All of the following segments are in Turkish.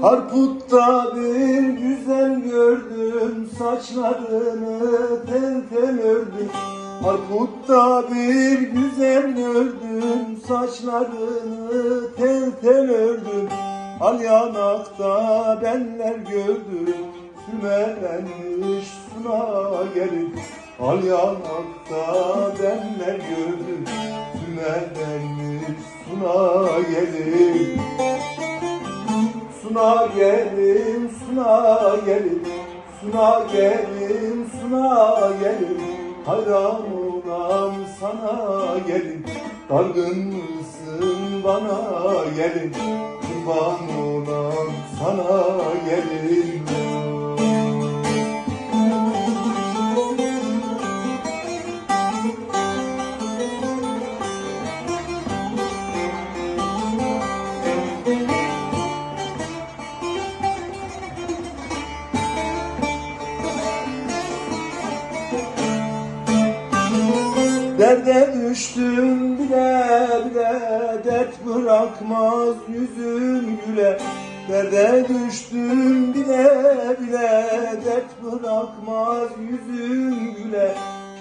Harput'ta bir güzel gördüm Saçlarını tel tel ördüm Harput'ta bir güzel gördüm Saçlarını tel tel ördüm. Al yanakta benler gördüm Sümelenmiş suna gelin. Al yanakta benler gördüm Sümelenmiş suna gelin. Suna gelin, suna gelin, suna gelin, suna gelin. Hayran olam sana gelin, dargın mısın bana gelin. Kurban olam sana gelin. Derde düştüm bile bile Dert bırakmaz yüzüm güle. Derde düştüm bile bile Dert bırakmaz yüzüm güle.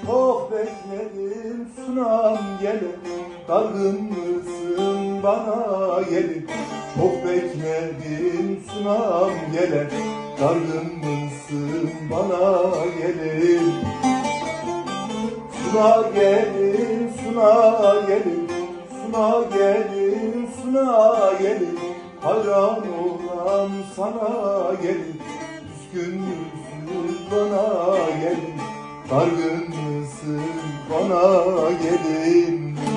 Çok bekledim sunam gelin Dargın mısın bana gelin. Çok bekledim sunam gelen Dargın mısın bana gelin Suna gelin, suna gelin, suna gelin, suna gelin. Hayran olan sana gelin, küskün müsün bana gelin. Dargın mısın bana gelin.